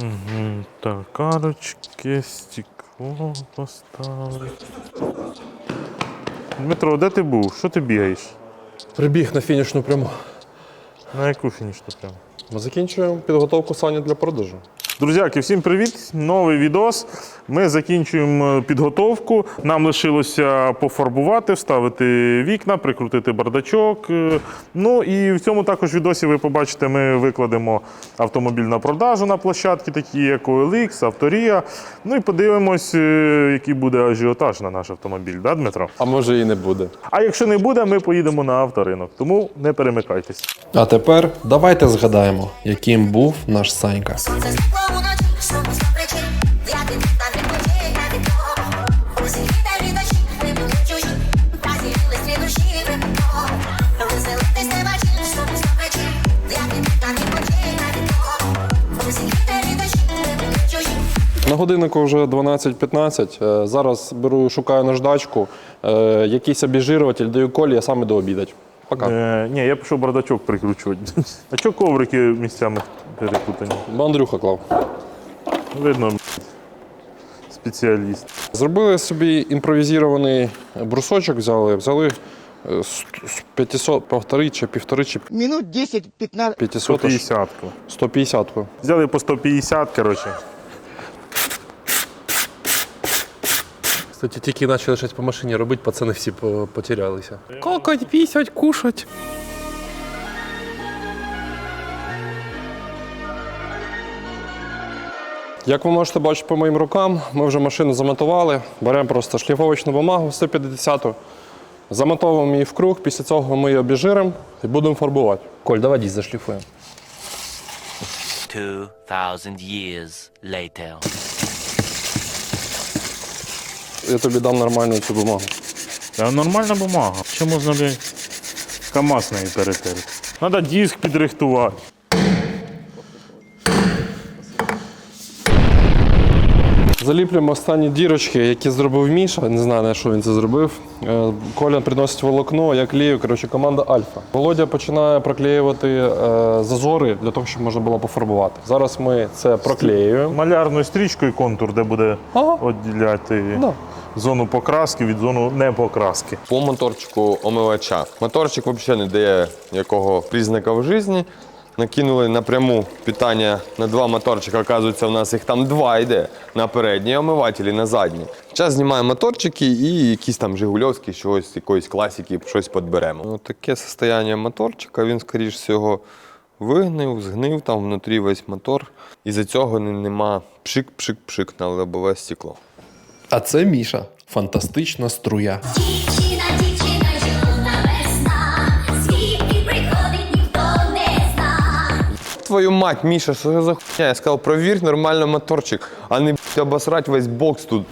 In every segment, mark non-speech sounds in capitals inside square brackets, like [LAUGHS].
Угу. Так, карочки, стекло поставили. Дмитро, де ти був? Що ти бігаєш? Прибіг на фінішну пряму. На яку фінішну пряму? Ми закінчуємо підготовку сані для продажу. Друзяки, всім привіт! Новий відос. Ми закінчуємо підготовку. Нам лишилося пофарбувати, вставити вікна, прикрутити бардачок. Е, Ну і в цьому також відосі ви побачите, ми викладемо автомобіль на продажу на площадки, такі як OLX, Авторія. Ну і подивимось, е, який буде ажіотаж на наш автомобіль, да, Дмитро? А може і не буде. А якщо не буде, ми поїдемо на авторинок. Тому не перемикайтесь. А тепер давайте згадаємо, яким був наш Санька. На годиннику вже 12.15. Е, Зараз беру, шукаю наждачку, е, якийсь обіжирюватель, даю колі, я сам іду обідати. Пока. Е, ні, я пішов бардачок прикручувати. [LAUGHS] А чого коврики місцями перепутані? Бо Андрюха клав. Видно, спеціаліст. Зробили собі імпровізований брусочок, взяли, взяли е, с- с 500, повтори чи півтори чи минут 10-15. 500 150. 150. Взяли по 150, коротше. Кстати, тільки почали щось по машині робити, пацани всі по- потерялися. Какать, пісять, кушать. Як ви можете бачити по моїм рукам, ми вже машину замотували. Беремо просто шліфовочну бумагу 150-ту, замотовуємо її в круг, після цього ми її обіжиримо і будемо фарбувати. Коль, давай дійсно зашліфуємо. 2,000 years later. Я тобі дам нормальну цю бумагу. Та нормальна бумага. Ще можна блядь, КАМАЗ нею перетерти. Треба диск підрихтувати. Заліплюємо останні дірочки, які зробив Міша. Не знаю, на що він це зробив. Е, Коля приносить волокно, я клею. Коротше, команда Альфа. Володя починає проклеювати е, зазори для того, щоб можна було пофарбувати. Зараз ми це проклеюємо. Малярною стрічкою контур, де буде Ага. відділяти Да. Зону покраски від зону непокраски. по моторчику омивача. Моторчик взагалі не дає якого признака в житті. Накинули напряму питання на два моторчика. Оказується, у нас їх там два йде на передній омиватель і на задній. Зараз знімаємо моторчики і якісь там Жигульовські, щось, якоїсь класики, щось підберемо. Ну, таке состояння моторчика, він, скоріш всього, вигнив, згнив там внутрі весь мотор. І за цього нема пшик-пшик-пшик на лобове стекло. А це Міша. Фантастична струя. Дівчина, дівчина, юна весна Звідки приходить, ніхто не зна Твою мать, Міша, що за хуйня? Я сказав, провір нормально моторчик, а не б***ь, обосрать весь бокс тут.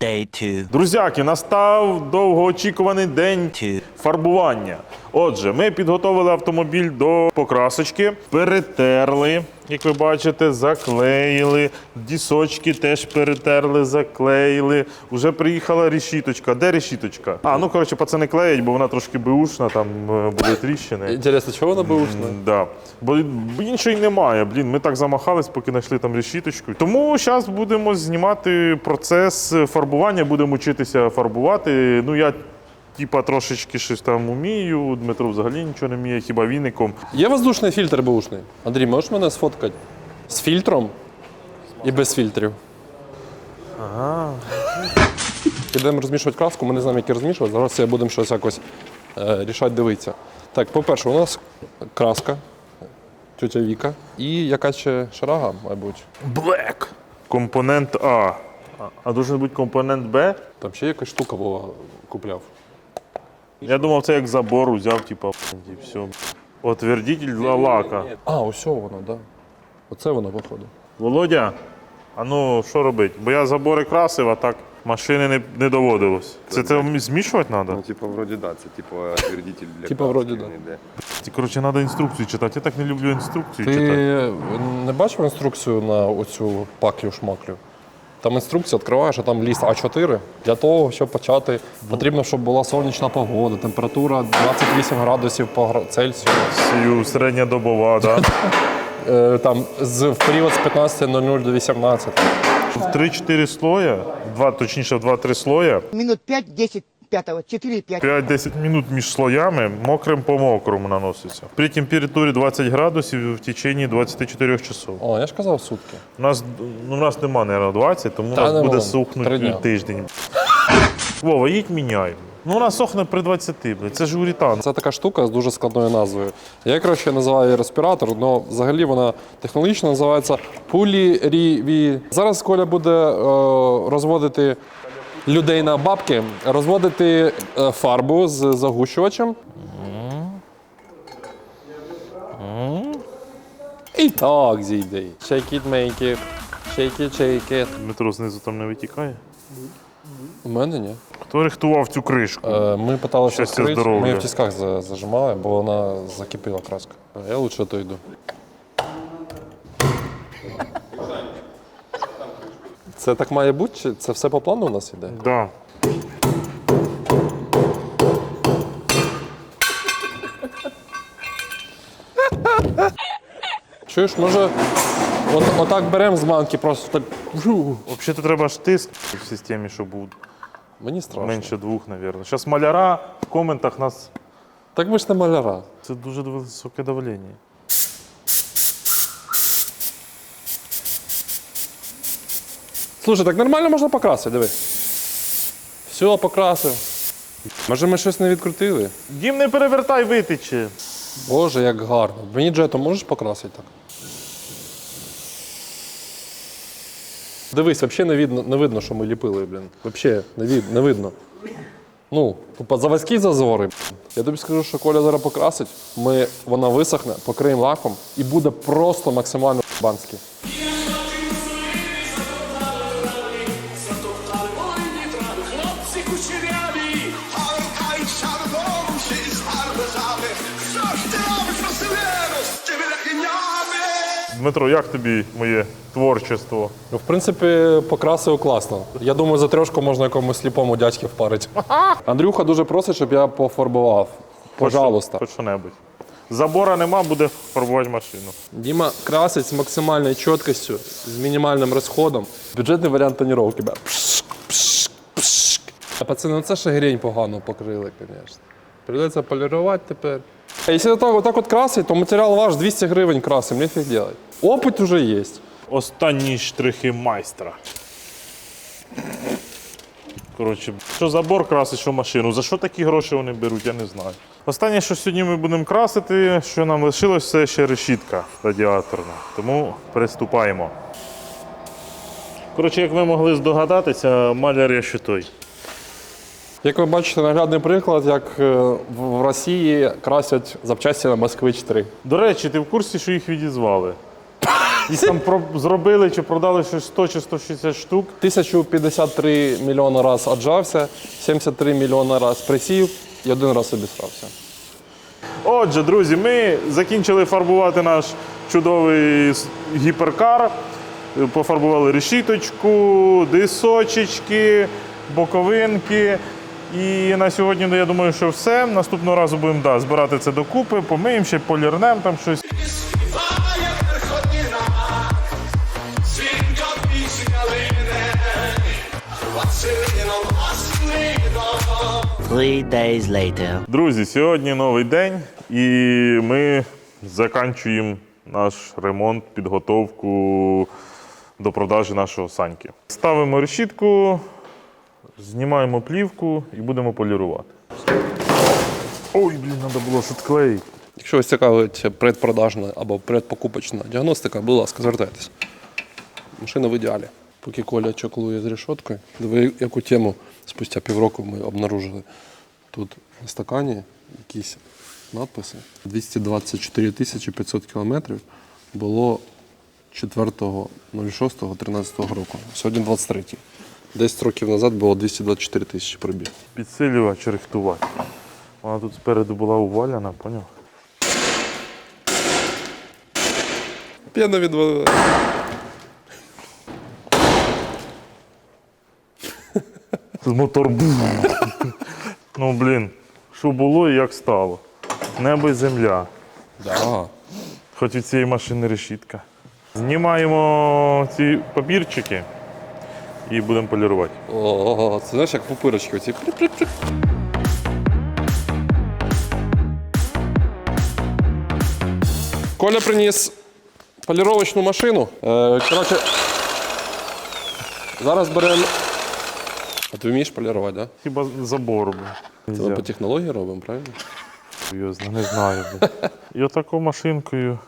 Day 2. Друзяки, настав довгоочікуваний день Two. фарбування. Отже, ми підготовили автомобіль до покрасочки, перетерли, як ви бачите, заклеїли. Дісочки теж перетерли, заклеїли. Уже приїхала решіточка. Де решіточка? А, ну коротше, пацани клеять, бо вона трошки беушна, там е, були тріщини. Інтересно, чого вона бушна? Да. Бо іншої немає. Блін, ми так замахались, поки знайшли там решіточку. Тому зараз будемо знімати процес фарбування, будемо вчитися фарбувати. Ну я. Типа трошечки щось там умію, Дмитро взагалі нічого не вміє, хіба віником. Є воздушний фільтр бушний. Андрій, можеш мене сфоткати? З фільтром і без фільтрів. Ага. [LAUGHS] Підемо розмішувати краску, ми не знаємо, які розмішувати. Зараз я будемо щось якось е, рішати, дивитися. Так, по-перше, у нас краска, тетя Віка і якась ще шарага, мабуть. Black. Компонент А. А, А должен бути компонент Б. Там ще якась штука Вова купляв. Я думав, це як забор взяв, типа, і все. Отвердитель для лака. А, ось воно, так. Да. Оце воно, походу. Володя, а ну що робити? Бо я забори красив, а так машини не, не доводилось. Це це змішувати треба? Ну, типу, вроді да, це типу твердитель для Типа, вроді да. Коротше, треба інструкцію читати. Я так не люблю інструкцію Ти читати. не бачив інструкцію на оцю паклю-шмаклю? Там інструкція відкриваєш, а там ліс А4. Для того, щоб почати, потрібно, щоб була сонячна погода, температура 28 градусів по Цельсію. Сію середня добова, так? [LAUGHS] е, там з в період з 15.00 до 18. В 3-4 слоя, два, точніше, в 2-3 слоя, минут 5-10 пятого, 4-5. 5-10 минут між слоями мокрим по мокрому наноситься. При температурі 20 градусів в течение 24 часов. О, я ж казав сутки. У нас, ну, у нас нема, наверное, 20, тому Та у нас буде Три сухнути дня. тиждень. Вова, їдь міняй. Ну, вона сохне при 20, блядь. Це ж урітан. Це така штука з дуже складною назвою. Я краще називаю її респіратор, але взагалі вона технологічно називається поліріві. Зараз Коля буде е, розводити людей на бабки, розводити е, фарбу з загущувачем. І так зійде. Shake it, make it. Shake it, shake it. Дмитро знизу там не витікає. У мене ні. Хто рихтував цю кришку? Е, Ми питалися Щастя, відкрити, ми її в тисках за- зажимали, бо вона закипіла краска. Я лучше то йду. Це так має бути? Чи це все по плану у нас іде? Да. Чуєш, може, от, отак беремо з манки, просто так. жу. Взагалі треба ж тиск в системі, щоб був Мені страшно. менше двох, мабуть. Зараз маляра в коментах нас. Так ми ж не маляра. Це дуже високе давлення. Слушай, так нормально можна покрасити, диви. Все, покрасив. Може, ми щось не відкрутили? Дім не перевертай, витече. Боже, як гарно. Мені джето можеш покрасити так? Дивись, взагалі не видно, не видно, що ми ліпили, блін. Взагалі не, від, не видно. Ну, тупо заводські зазори. Я тобі скажу, що Коля зараз покрасить, ми, вона висохне, покриємо лаком і буде просто максимально банський. Кучеряві, але хай шардом ще із пармезами. Що ж ти робиш, Василеро, з тими легенями? Дмитро, як тобі моє творчество? Ну, в принципі, покрасив класно. Я думаю, за трьошку можна якомусь сліпому дядьки впарити. [LAUGHS] Андрюха дуже просить, щоб я пофарбував. Пожалуйста. Хоч що-небудь. Забора нема, буде фарбувати машину. Діма красить з максимальною чіткістю, з мінімальним розходом. Бюджетний варіант тоніровки. пшк. А пацани, ну це ще грінь погано покрили, звісно. Придеться полірувати тепер. Якщо так, отак от красить, то матеріал ваш 200 гривень красим, нефіг делать. Опит уже є. Останні штрихи майстра. Коротше, що забор красить, що машину. За що такі гроші вони беруть, я не знаю. Останнє, що сьогодні ми будемо красити, що нам лишилось, це ще решітка радіаторна. Тому приступаємо. Коротше, як ви могли здогадатися, маляр я ще той. Як ви бачите, наглядний приклад, як е, в в Росії красять запчасті на Москвич 3. До речі, ти в курсі, що їх відізвали? Їх там про- зробили чи продали щось 100 чи 160 штук. 1053 мільйона раз аджався, 73 мільйона раз присів і один раз обісрався. Отже, друзі, ми закінчили фарбувати наш чудовий гіперкар. Пофарбували решіточку, дисочечки, боковинки. І на сьогодні, ну, я думаю, що все. Наступного разу будемо да, збирати це докупи, помиємо ще полірнем там щось. Three days later. Друзі, сьогодні новий день, і ми закінчуємо наш ремонт, підготовку до продажі нашого саньки. Ставимо решітку, знімаємо плівку і будемо полірувати. Ой, блін, треба було ж відклеїти. Якщо вас цікавить предпродажна або предпокупочна діагностика, будь ласка, звертайтеся. Машина в ідеалі. Поки Коля чоклує з решоткою, диви, яку тему спустя півроку ми обнаружили. Тут на стакані якісь надписи. 224 тисячі 500 кілометрів було 4.06.13 року. Сьогодні 23. 10 років назад було 224 тисячі пробіг. Підсилювач рихтувати. Вона тут спереду була уваляна, поняв? П'яна відвалила. Мотор. Ну, блін, що було і як стало. Небо і земля. Да. Хоч від цієї машини решітка. Знімаємо ці папірчики і будемо полірувати. О, це знаєш, як пупирочки оці. Коля приніс поліровочну машину. Е, коротше, зараз беремо. А ти вмієш полірувати, так? Хіба забор. Це ми по технології робимо, правильно? Серйозно, не знаю. [LAUGHS] І отаку машинкою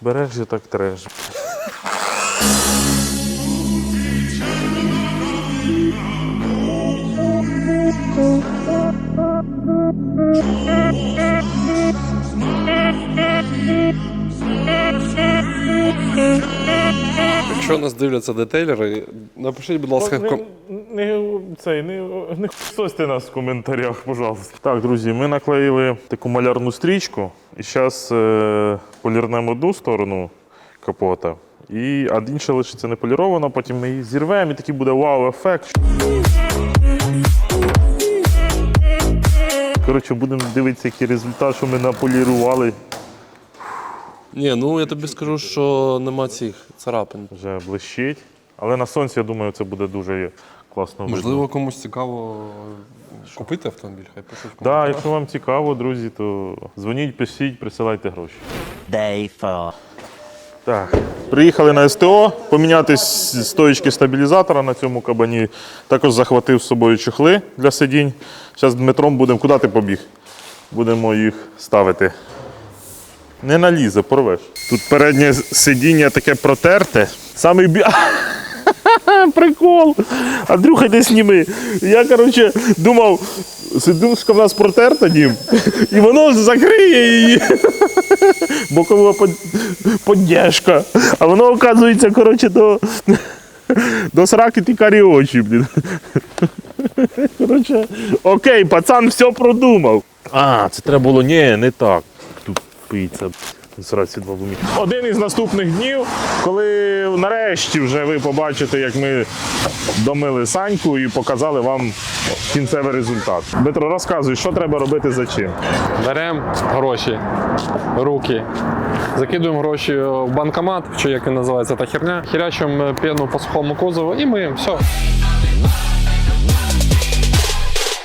береш і так треш. Якщо нас дивляться детейлери, напишіть, будь ласка, ком... Не, не, цей, не, не хтосьте нас в коментарях, пожалуйста. Так, друзі, ми наклеїли таку малярну стрічку. І зараз е, полірнемо одну сторону капота, і, а інша лишиться не полірована, потім ми її зірвемо і такий буде вау-ефект. Коротше, будемо дивитися, який результат, що ми наполірували. Ні, ну я тобі скажу, що нема цих царапин. Вже блищить. Але на сонці, я думаю, це буде дуже класно. видно. Можливо, комусь цікаво купити автомобіль, хай пишуть. в Так, коментарях. якщо вам цікаво, друзі, то дзвоніть, пишіть, присилайте гроші. Day 4. Так, приїхали на СТО поміняти с- стоїчки стабілізатора на цьому кабані. Також захватив з собою чохли для сидінь. Зараз Дмитром будемо. Куди ти побіг? Будемо їх ставити. Не налізе, порвеш. Тут переднє сидіння таке протерте. Самий бі... [LAUGHS] Прикол! Андрюха, йди сніми. Я, коротше, думав, сидушка в нас протерта, дім, і воно закриє її. [LAUGHS] Бокова под... А воно, оказується, коротше, до, до сраки тікарі очі, блін. [LAUGHS] Коротше, окей, пацан все продумав. А, це треба було, ні, не так. Тут пийця. Два бумі. Один із наступних днів, коли нарешті вже ви побачите, як ми домили саньку і показали вам кінцевий результат. Дмитро, розказуй, що треба робити за чим. Беремо гроші, руки, закидуємо гроші в банкомат, чи як він називається та херня, хірячимо пену по сухому кузову і ми все.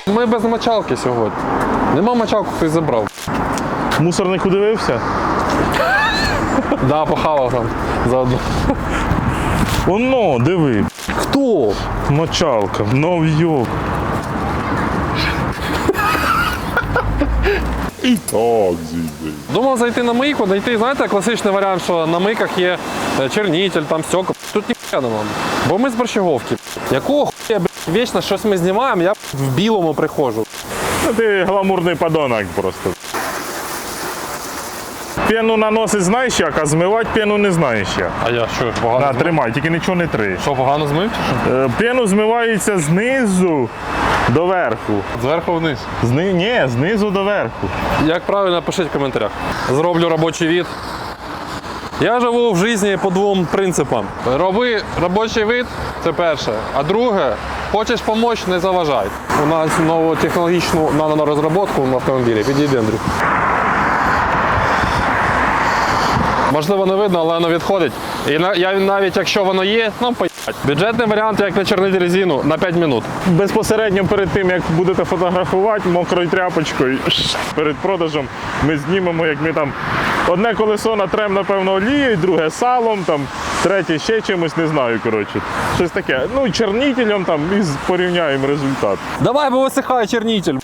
Ми без мочалки сьогодні. Нема мочалку, хтось забрав. Мусорник удивився? Да, похавав там заодно. Оно, диви. Хто? Мочалка, нов'йок. І так зійде. Думав зайти на мийку, знайти, знаєте, класичний варіант, що на мийках є е, чернитель, там стекла. Тут ніхуя нема. Бо ми з борщаговки. Якого хуя, блядь, вічно щось ми знімаємо, я в білому приходжу. Ну ти гламурний подонок просто. Пену наносить знаєш як, а змивати пену не знаєш як. А я що, погано змив? тримай, тільки нічого не три. Що, погано змив? чи що? Е, Пену змивається знизу до верху. Зверху вниз. Зни... Ні, знизу до верху. Як правильно, пишіть в коментарях. Зроблю робочий від. Я живу в житті по двом принципам. Роби робочий вид, це перше. А друге, хочеш допомогти, не заважай. У нас нову технологічну нанорозробку в автомобілі. Підійди, Андрюх. Можливо, не видно, але воно відходить. І на- я навіть якщо воно є, ну поїхать. Бюджетний варіант, як начернити резину, на 5 минут. Безпосередньо перед тим, як будете фотографувати мокрою тряпочкою перед продажем, ми знімемо, як ми там одне колесо натрем, напевно, олією, друге салом, там, третє ще чимось, не знаю. коротше. Щось таке. Ну, чернітелем там і порівняємо результат. Давай, бо висихає чернитель.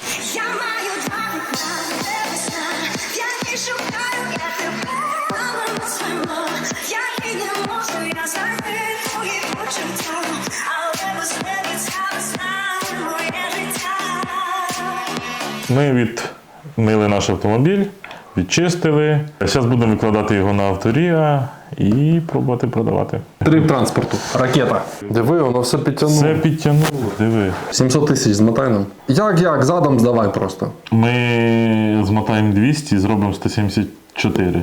Ми відмили наш автомобіль, відчистили. Зараз будемо викладати його на авторія і пробувати продавати. Три транспорту. Ракета. Диви, воно все підтягнуло. Це підтягнуло, диви. 700 тисяч змотай нам. Як як? Задом здавай просто. Ми змотаємо 200 і зробимо 174.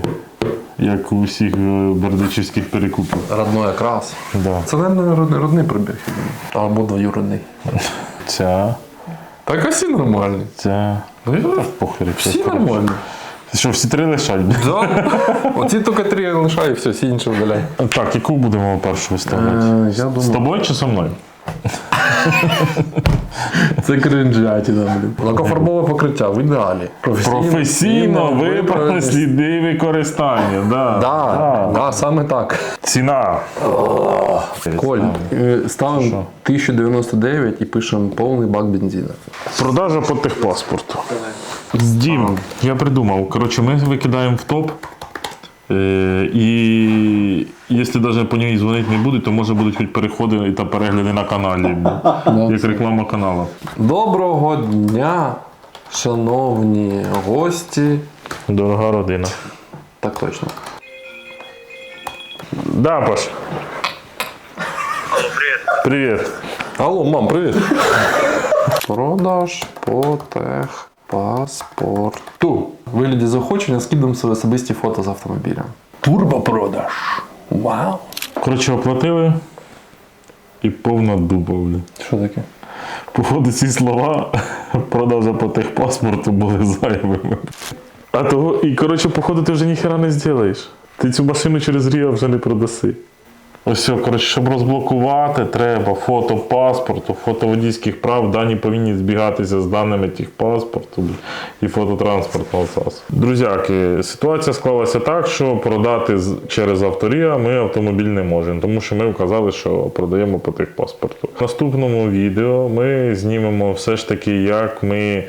Як у всіх е, бердичівських перекупів. Родной якраз. Да. Це, мабуть, родний, родний пробіг. Або двоюродний. Ця, Так а всі нормальні. Це Ну, Похер, Всі нормальні. Що, всі три лишать? Да. Оці тільки три лишаю, все, всі інші вдаляй. Так, яку будемо першу виставляти? Е, я З тобою чи зі мною? Це кринжатіна, блін. Лакофарбове покриття в ідеалі. Професійно вибрали сліди використання. Да. Да, да, саме так. Ціна. Коль, е, ставимо 1099 і пишемо повний бак бензина. Продажа по техпаспорту. Дім, я придумав. Коротше, ми викидаємо в топ. Е, і якщо навіть по ній дзвонити не будуть, то може будуть хоч переходи та перегляди на каналі. як реклама каналу. Доброго дня, шановні гості. Дорога родина. Так точно. Да, Паш. Привіт. Алло, мам, привіт. Продаж по техпаспорту. В вигляді заохочення скидом свої особисті фото з автомобіля. Турбопродаж. Вау. Коротше, оплатили і повна дуба. Бля. Що таке? Походу, ці слова продажа по техпаспорту були зайвими. А того, і коротше, походу, ти вже ніхера не зробиш. Ти цю машину через Ріо вже не продаси. Ось коротше, щоб розблокувати, треба фото паспорту, фото водійських прав, дані повинні збігатися з даними тих паспорту і фототранспортного засобу. Друзяки, ситуація склалася так, що продати через авторія ми автомобіль не можемо, тому що ми вказали, що продаємо по техпаспорту. В наступному відео ми знімемо все ж таки, як ми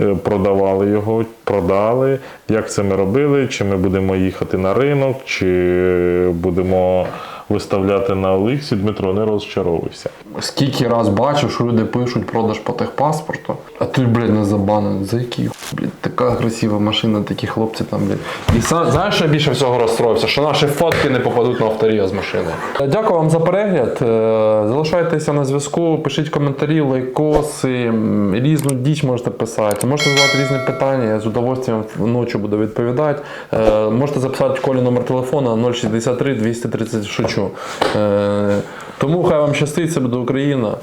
е, продавали його, продали, як це ми робили, чи ми будемо їхати на ринок, чи будемо виставляти на Олексі. Дмитро, не розчаровуйся. Скільки раз бачив, що люди пишуть продаж по техпаспорту, а тут, блядь, не забанено. За які блядь, така красива машина, такі хлопці там, блядь. І са- знаєш, що я більше всього розстроївся, що наші фотки не попадуть на авторія з машини. Дякую вам за перегляд. Е, Залишайтеся на зв'язку, пишіть коментарі, лайкоси, м, різну діч можете писати. Можете задавати різні питання, я з удовольствием ночі буду відповідати. Е, Можете записати Колі номер телефона 063 230 шучу. Е, Тому хай вам щастить, це буде Україна.